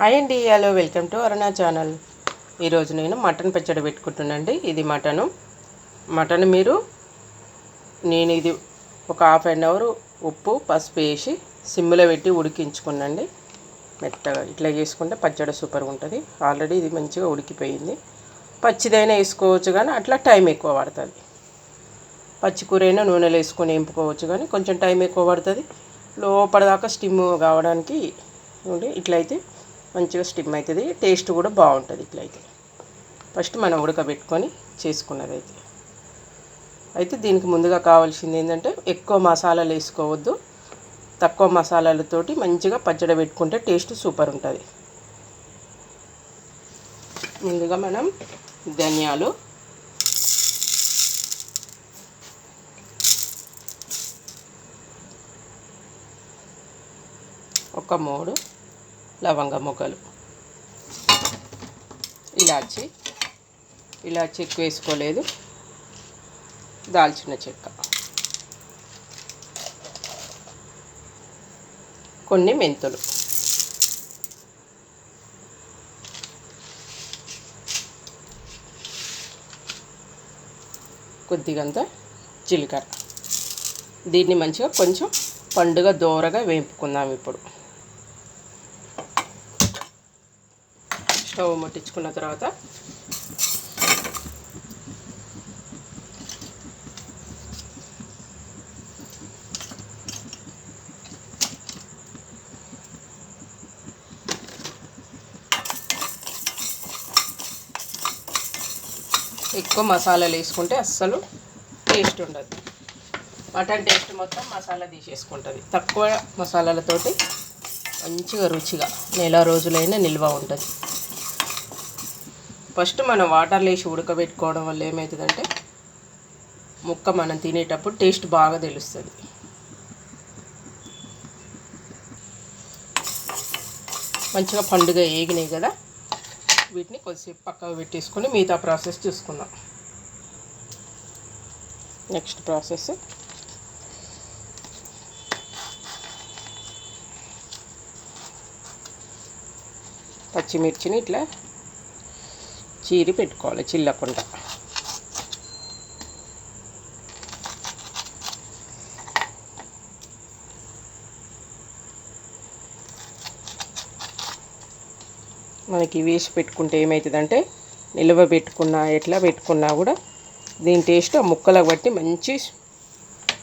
Hi అండి hello welcome to Aruna channel. ఈరోజు నేను మటన్ పచ్చడి పెట్టుకుంటున్నాండి ఇది మటను. మటన్ మీరు నేను ఇది ఒక హాఫ్ అన్ అవర్ ఉప్పు పసుపు వేసి సిమ్లో పెట్టి ఉడికించుకున్నాండి మెత్తగా ఇట్లా చేసుకుంటే పచ్చడి సూపర్గా ఉంటుంది. ఆల్రెడీ ఇది మంచిగా ఉడికిపోయింది. పచ్చిదైనా వేసుకోవచ్చు కానీ అట్లా టైం ఎక్కువ పడుతుంది. పచ్చికూర అయినా నూనెలో వేసుకొని వేపుకోవచ్చు కానీ కొంచెం టైం ఎక్కువ పడుతుంది. లోపలదాకా స్టిమ్ కావడానికి చూడండి ఇట్లయితే మంచిగా స్టిమ్ అవుతుంది టేస్ట్ కూడా బాగుంటుంది ఇట్లయితే. ఫస్ట్ మనం ఉడకబెట్టుకొని చేసుకున్నది అయితే అయితే దీనికి ముందుగా కావాల్సింది ఏంటంటే ఎక్కువ మసాలాలు వేసుకోవద్దు. తక్కువ మసాలాలతోటి మంచిగా పచ్చడి పెట్టుకుంటే టేస్ట్ సూపర్ ఉంటుంది. ముందుగా మనం ధనియాలు ఒక మూడు లవంగ మొగ్గలు. ఇలాచి. ఇలాచి ఎక్కువ వేసుకోలేదు. దాల్చిన చెక్క. కొన్ని మెంతులు. కొద్దిగంత జీలకర్ర. దీన్ని మంచిగా కొంచెం పండుగ దోరగా వేపుకుందాం ఇప్పుడు. స్టవ్ ముట్టించుకున్న తర్వాత ఎక్కువ మసాలాలు వేసుకుంటే అస్సలు టేస్ట్ ఉండదు. మటన్ టేస్ట్ మొత్తం మసాలా తీసేసుకుంటుంది. తక్కువ మసాలాలతోటి మంచిగా రుచిగా నెల రోజులైనా నిల్వ ఉంటుంది. ఫస్ట్ మనం వాటర్లో వేసి ఉడకబెట్టుకోవడం వల్ల ఏమవుతుందంటే ముక్క మనం తినేటప్పుడు టేస్ట్ బాగా తెలుస్తుంది. మంచిగా పండుగ ఏగినాయి కదా వీటిని కొద్దిసేపు పక్కకు పెట్టేసుకొని మిగతా ప్రాసెస్ చూసుకుందాం. Next process. పచ్చిమిర్చిని ఇట్లా చీరి పెట్టుకోవాలి చిల్లకుండా. మనకి వేసి పెట్టుకుంటే ఏమవుతుందంటే నిల్వ పెట్టుకున్నా ఎట్లా పెట్టుకున్నా కూడా దీని టేస్ట్ ఆ ముక్కలకు బట్టి మంచి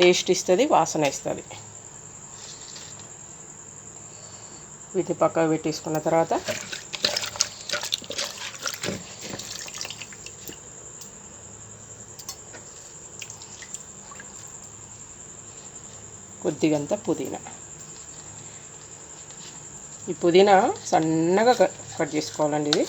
టేస్ట్ ఇస్తుంది వాసన ఇస్తుంది. వీటిని పక్కకు పెట్టేసుకున్న తర్వాత కొద్దిగంత పుదీనా. ఈ పుదీనా సన్నగా కట్ చేసుకోవాలండి ఇది.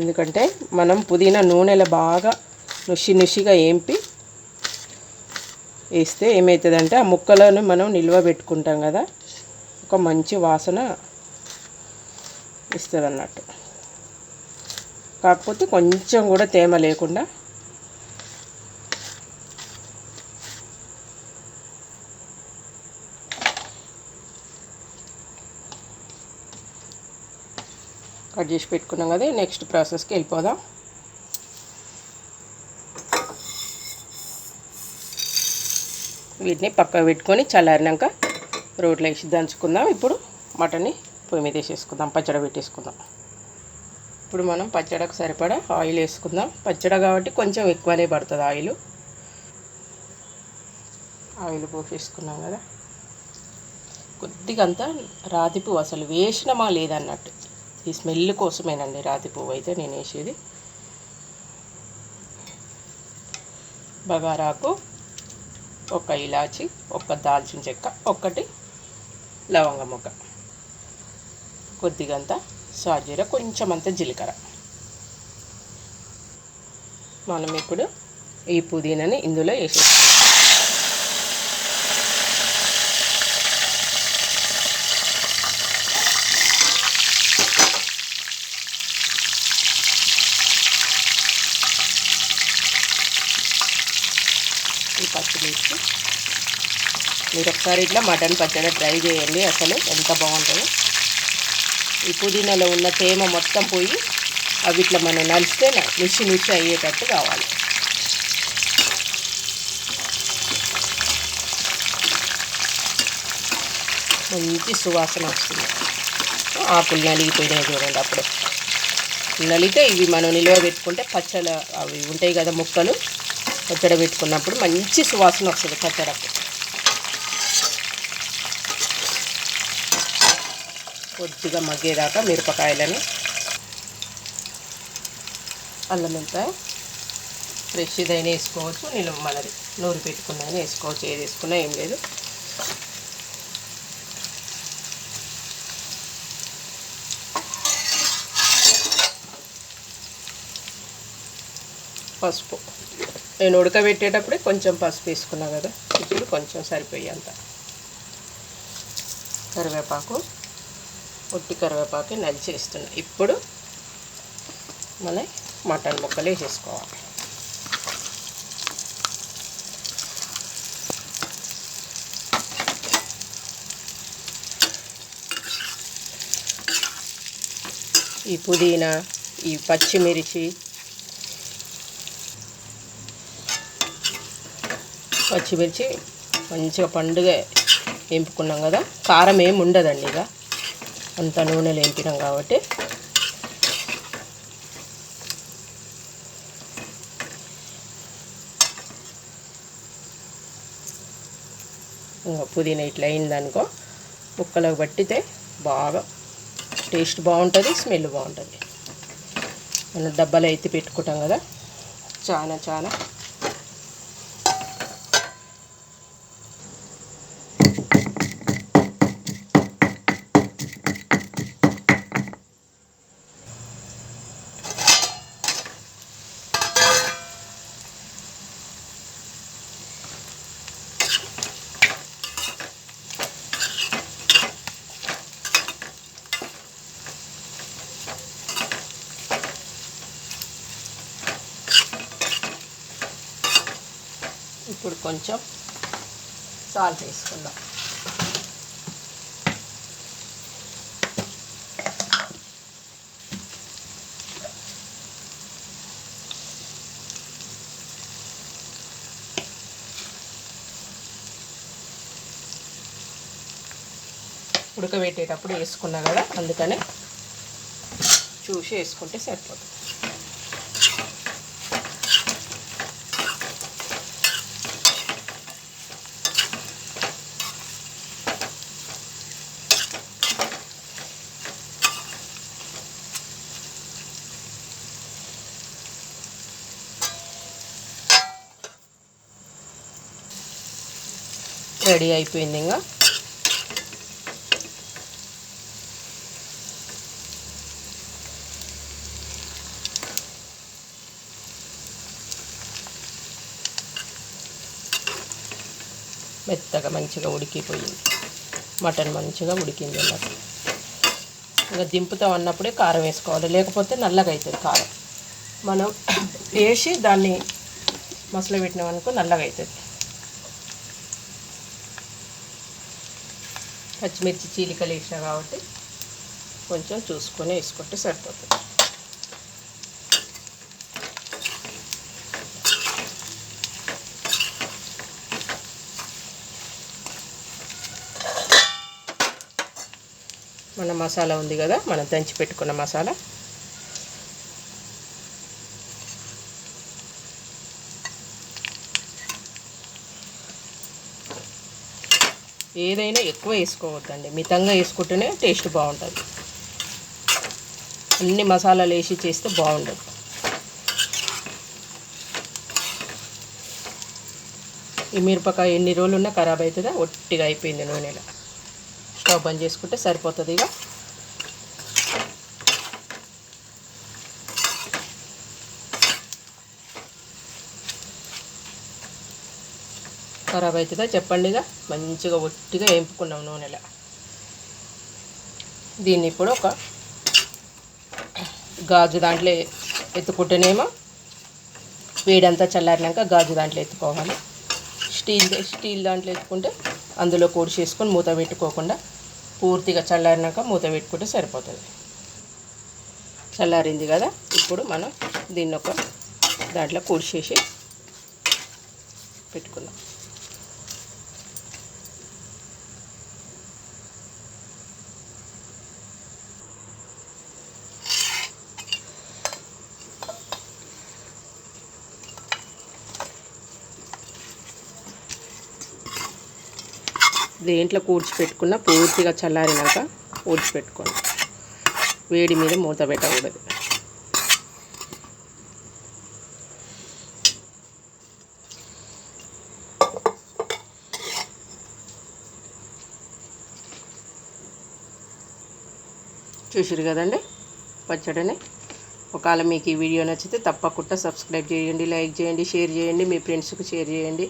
ఎందుకంటే మనం పుదీనా నూనెలో బాగా నుషి నుషిగా ఏంపి వేస్తే ఏమవుతుందంటే ఆ ముక్కలను మనం నిల్వ పెట్టుకుంటాం కదా ఒక మంచి వాసన ఇస్తుంది అన్నట్టు కాకపోతే కొంచెం కూడా తేమ లేకుండా కట్ చేసి పెట్టుకున్నాం కదా నెక్స్ట్ ప్రాసెస్కి వెళ్ళిపోదాం. వీటిని పక్కకు పెట్టుకొని చల్లారినాక రోట్లో వేసి దంచుకుందాం. ఇప్పుడు మటన్ని పొయ్యి మీద వేసేసుకుందాం పచ్చడి పెట్టేసుకుందాం. ఇప్పుడు మనం పచ్చడికి సరిపడా ఆయిల్ వేసుకుందాం. పచ్చడి కాబట్టి కొంచెం ఎక్కువనే పడుతుంది ఆయిల్. ఆయిల్ పోసేసుకున్నాం కదా. కొద్దిగా అంతా రాతిపు అసలు వేసినమా లేదన్నట్టు. ఈ స్మెల్ కోసమేనండి రాతి పువ్వు అయితే నేను వేసేది. బగారాకు ఒక ఇలాచి ఒక దాల్చిన చెక్క ఒక్కటి లవంగ ముక్క. కొద్దిగంత సాజీర కొంచెం అంత జీలకర్ర. మనం ఇప్పుడు ఈ పుదీనాని ఇందులో వేసేస్తాం ఈ పచ్చిమిర్చి మీరు ఒకసారి ఇట్లా మటన్ పచ్చడి ట్రై చేయండి అసలు ఎంత బాగుంటుందో. ఈ పుదీనాలో ఉన్న తేమ మొత్తం పోయి అవి ఇట్లా మనం నలిస్తే మిర్చి మిర్చి అయ్యేటట్టు కావాలి. మంచి సువాసన వస్తుంది. ఆకులు నలిగిపోయినాయి చూడండి అప్పుడే. నలిగితే ఇవి మనం నిల్వ పెట్టుకుంటే పచ్చళ్ళ అవి ఉంటాయి కదా ముక్కలు. పచ్చడి పెట్టుకున్నప్పుడు మంచి సువాసన వస్తుంది పచ్చడకు కొద్దిగా మగ్గేదాకా మిరపకాయలని అల్లం వెల్లిపాయ ఫ్రెష్ ఇదైనా వేసుకోవచ్చు నేను మనది నూరు పెట్టుకున్నా వేసుకోవచ్చు ఏది వేసుకున్నా ఏం లేదు. పసుపు. నేను ఉడకబెట్టేటప్పుడే కొంచెం పసుపు వేసుకున్నా కదా ఇప్పుడు కొంచెం సరిపోయేంత. కరివేపాకు ఉట్టి కరివేపాకు నలిచేస్తున్నా ఇప్పుడు మన మటన్ ముక్కలు వేసేసుకోవాలి. ఈ పుదీనా ఈ పచ్చిమిర్చి పచ్చిమిర్చి మంచిగా పండుగ వేపుకున్నాం కదా. కారం ఏమి ఉండదండి ఇక. అంత నూనెలు వేపినాం కాబట్టి. ఇంకా పుదీనా ఇట్లా అయిందనుకో ముక్కలకు పట్టితే బాగా టేస్ట్ బాగుంటుంది స్మెల్ బాగుంటుంది. మనం డబ్బాలో ఎత్తి పెట్టుకుంటాం కదా. చాలా చాలా ఇప్పుడు కొంచెం సాల్ట్ వేసుకుందాం. ఉడకబెట్టేటప్పుడు వేసుకున్నా కదా అందుకనే చూసి వేసుకుంటే సరిపోతుంది. రెడీ అయిపోయింది ఇంకా. మెత్తగా మంచిగా ఉడికిపోయింది. మటన్ మంచిగా ఉడికింది అన్నట్టు ఇంకా దింపుతాం అన్నప్పుడే కారం వేసుకోవాలి. లేకపోతే నల్లగా అవుతుంది కారం. మనం వేసి దాన్ని మసలు పెట్టినాం అనుకో నల్లగా అవుతుంది. పచ్చిమిర్చి చీలికలు వేసినా కాబట్టి కొంచెం చూసుకొని వేసుకుంటే సరిపోతుంది. మన మసాలా ఉంది కదా మనం దంచి పెట్టుకున్న మసాలా. ఏదైనా ఎక్కువ వేసుకోవద్దండి. మితంగా వేసుకుంటేనే టేస్ట్ బాగుంటుంది. అన్ని మసాలాలు వేసి చేస్తే బాగుండదు. ఈ మిరపకాయ ఎన్ని రోజులు ఉన్నా ఖరాబ్ అవుతుందా? ఒట్టిగా అయిపోయింది నూనెలో స్టవ్ బంద్ చేసుకుంటే సరిపోతుంది ఇక. ఖరాబ్ అవుతుందా చెప్పండిగా. మంచిగా ఒట్టిగా వేపుకున్నాం నూనెలో. దీన్ని ఇప్పుడు ఒక గాజు దాంట్లో ఎత్తుకుంటేనేమో వేడంతా చల్లారినాక గాజు దాంట్లో ఎత్తుకోవాలి. స్టీల్ స్టీల్ దాంట్లో ఎత్తుకుంటే అందులో వేసుకొని మూత పెట్టుకోకుండా పూర్తిగా చల్లారినాక మూత పెట్టుకుంటే సరిపోతుంది. చల్లారింది కదా ఇప్పుడు మనం దీన్ని ఒక దాంట్లో కూర్చేసి పెట్టుకుందాం. దేంట్లో కూర్చిపెట్టుకున్న పూర్తిగా చల్లారినాక కూర్చిపెట్టుకోండి వేడి మీద మూత పెట్టకూడదు. చూసారు కదండి? పచ్చడిని? ఒకవేళ మీకు ఈ వీడియో నచ్చితే తప్పకుండా సబ్స్క్రైబ్ చేయండి లైక్ చేయండి షేర్ చేయండి మీ ఫ్రెండ్స్కి షేర్ చేయండి.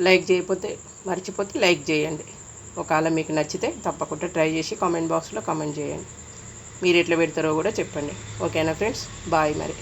లైక్ చేయకపోతే మర్చిపోతే లైక్ చేయండి. ఒకవేళ మీకు నచ్చితే తప్పకుండా ట్రై చేసి కామెంట్ బాక్స్లో కామెంట్ చేయండి. మీరు ఎట్లా పెడతారో కూడా చెప్పండి. ఓకేనా ఫ్రెండ్స్? బాయ్ మరి.